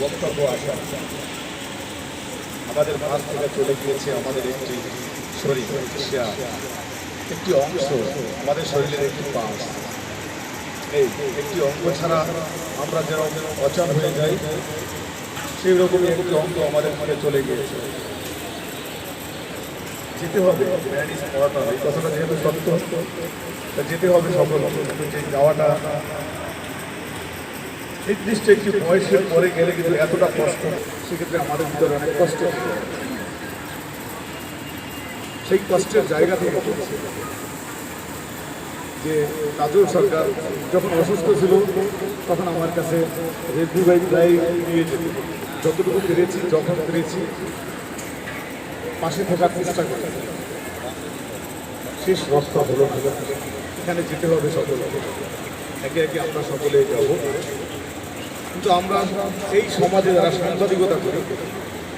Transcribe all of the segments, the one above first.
বক্তব্য আসা আমাদের মাঝ থেকে চলে গিয়েছে আমাদের একটি শরীর একটি অংশ, আমাদের শরীরের একটি পাশ। এই একটি অঙ্গ ছাড়া আমরা যেরকম অচল হয়ে যাই, সেই রকমই একটি অঙ্গ আমাদের মনে চলে গিয়েছে। যেতে হবে ইজ ইম্পর্টেন্ট এই কথাটা যেহেতু সত্য যেতে হবে সকল যাওয়াটা নির্দিষ্ট একটি বয়সের পরে গেলে কিন্তু এতটা কষ্ট সেক্ষেত্রে আমাদের ভিতরে অনেক কষ্ট সেই কষ্টের জায়গা থেকে যে কাজল সরকার যখন অসুস্থ ছিল তখন আমার কাছে রেডি বাইক প্রায় নিয়ে যেত যতটুকু পেরেছি যখন পেরেছি পাশে থাকার চেষ্টা করি শেষ রক্ষা হলো। এখানে যেতে হবে সকলকে একে একে আমরা সকলে যাব কিন্তু আমরা এই সমাজে যারা সাংবাদিকতা করি,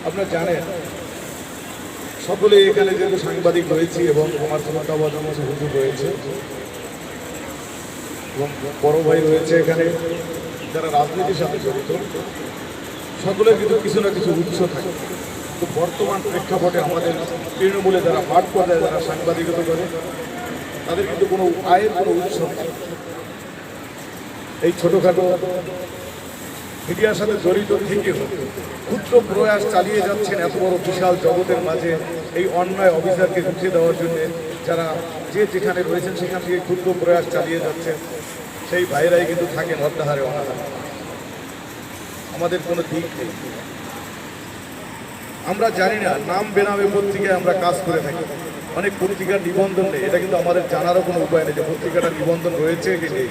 আপনারা জানেন, সকলে এখানে যেহেতু সাংবাদিক রয়েছি এবং আমার ক্ষমতাবাদ আমার হুজুর রয়েছে, এবং বড় ভাই রয়েছে এখানে, যারা রাজনীতির সাথে জড়িত, সকলের কিন্তু কিছু না কিছু উৎস থাকে। তো বর্তমান প্রেক্ষাপটে আমাদের তৃণমূলে যারা মাঠ পর্যায়ে যারা সাংবাদিকতা করে, তাদের কিন্তু কোনো আয়ের কোনো উৎস এই ছোটোখাটো মিডিয়ার সাথে জড়িত থেকে ক্ষুদ্র প্রয়াস চালিয়ে যাচ্ছেন এত বড় বিশাল জগতের মাঝে এই অন্যায় অফিসারকে রুখে দেওয়ার জন্য যারা যে যেখানে রয়েছেন সেখান থেকে ক্ষুদ্র প্রয়াস চালিয়ে যাচ্ছেন, সেই ভাইরাই কিন্তু থাকেন অর্ধাহারে অনাহারে। আমাদের কোনো দিক নেই। আমরা জানি না, নাম বেনামে পত্রিকায় আমরা কাজ করে থাকি। অনেক পত্রিকার নিবন্ধন নেই। এটা কিন্তু আমাদের জানারও কোনো উপায় নেই যে পত্রিকাটা নিবন্ধন রয়েছে কি নেই।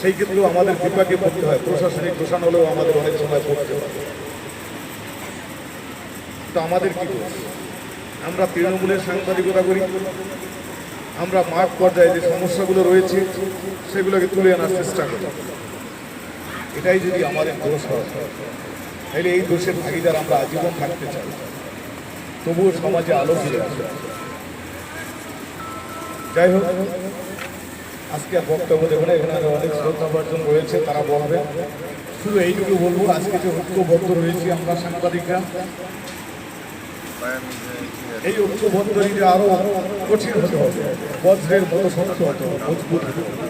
সেই ক্ষেত্রেও আমাদের বিপাকে পড়তে হয়। প্রশাসনিক দোষান হলেও আমাদের অনেক সময় পড়তে হয়। তো আমাদের কি আমরা তৃণমূলের সাংবাদিকতা করি। আমরা মাঠ পর্যায়ে যে সমস্যাগুলো রয়েছে, সেগুলোকে তুলে আনার চেষ্টা করি। এটাই যদি আমাদের দোষ হয়, তাহলে এই দোষের ভাগিদার আমরা আজীবন থাকতে চাই। তবুও সমাজে আলো ফিরে আসে। যাই হোক আজকে বক্তব্য দেবো না এখানে অনেক শ্রদ্ধাভাজন রয়েছে, তারা বলবেন শুধু এইটুকু বলব আজকে যে ঐক্যবদ্ধ রয়েছি আমরা সাংবাদিকরা, এই ঐক্যবদ্ধ যে আরও কঠিন হতে হবে, বজ্রের মতো শক্ত হতে হবে, মজবুত হতে হবে,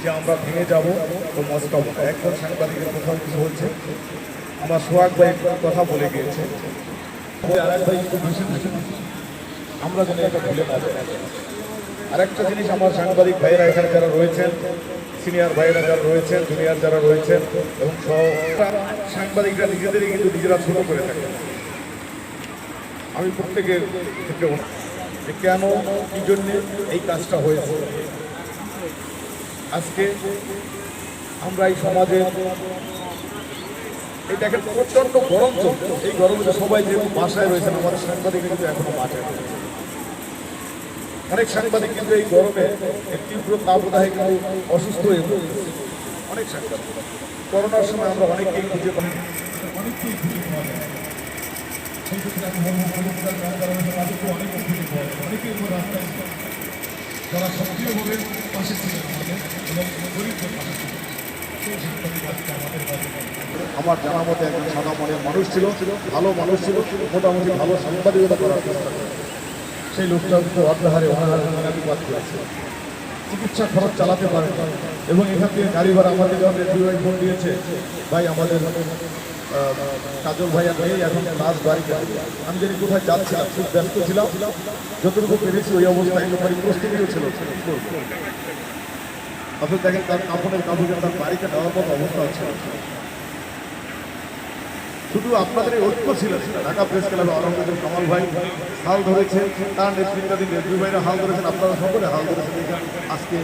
যে আমরা ভেঙে যাব তো মস্কাবো না। একজন সাংবাদিকের কথা কিছু বলছে। আমার সোহাগ ভাই কথা বলে গিয়েছে। আমরা যেন এটা ভুলে না আরেকটা জিনিস আমার সাংবাদিক ভাইয়েরা এখানে যারা রয়েছেন সিনিয়র ভাইয়েরা যারা রয়েছেন জুনিয়র যারা রয়েছেন, এবং সহ সাংবাদিকরা নিজেদেরই কিন্তু নিজেরা ছোট করে থাকে। আমি প্রত্যেকের ক্ষেত্রে যে কেন, কি জন্যে এই কাজটা হয়েছে? আজকে আমরা এই সমাজে এটা একটা প্রচণ্ড গরম চলছে। এই গরমে সবাই যেহেতু বাসায় রয়েছেন, আমাদের সাংবাদিক কিন্তু এখনও মাঠে রয়েছে অনেক সাংবাদিক কিন্তু এই গরমে তীব্র তাপদাহে কিন্তু অসুস্থ হয়ে পড়ছে। অনেক সাংবাদিক। করোনার সময় আমরা খুঁজে পাই। অনেককেই খুঁজে পাওয়া যায়। সেই ক্ষেত্রে আমি বলব কলকাতার গান যারা রয়েছে তাদেরকে অনেকেই খুঁজে পাওয়া যায়। অনেকেই উপর রাস্তায় যারা সক্রিয়ভাবে পাশে ছিলেন আমাদের এবং গরিবদের পাশে ছিলেন। আমার জানা মতে একজন সাদা মনের মানুষ ছিল ভালো মানুষ ছিল মোটামুটি ভালো সাংবাদিকতা করার চেষ্টা করে সেই লোকটা কিন্তু অর্ধাহারে অনাহারে করেছে। চিকিৎসা খরচ চালাতে পারে। এবং এখান থেকে গাড়ি ভাড়া আমাদের রেডিও ভাই ফোন দিয়েছে। ভাই, আমাদের কাজল ভাইয়া নেই, এখন লাশ বাড়ি যাবে আমি জানি কোথায় যাচ্ছিলাম, খুব ব্যস্ত ছিলাম। যতটুকু পেরেছি ওই অবস্থায় একেবারে প্রস্তুতিও ছিল। অথচ দেখেন তার কাপড়ের কাপড়ে তার বাড়িতে নেওয়ার মতো অবস্থা হচ্ছে। শুধু আপনাদের ঐক্য ছিল ঢাকা প্রেস ক্লাবে অরঙ্গজেব কামাল ভাই হাল ধরেছেন, তার নেতৃত্বাধীন নেত্রী ভাইরা হাল ধরেছেন, আপনারা সকলে হাল ধরেছেন। আজকে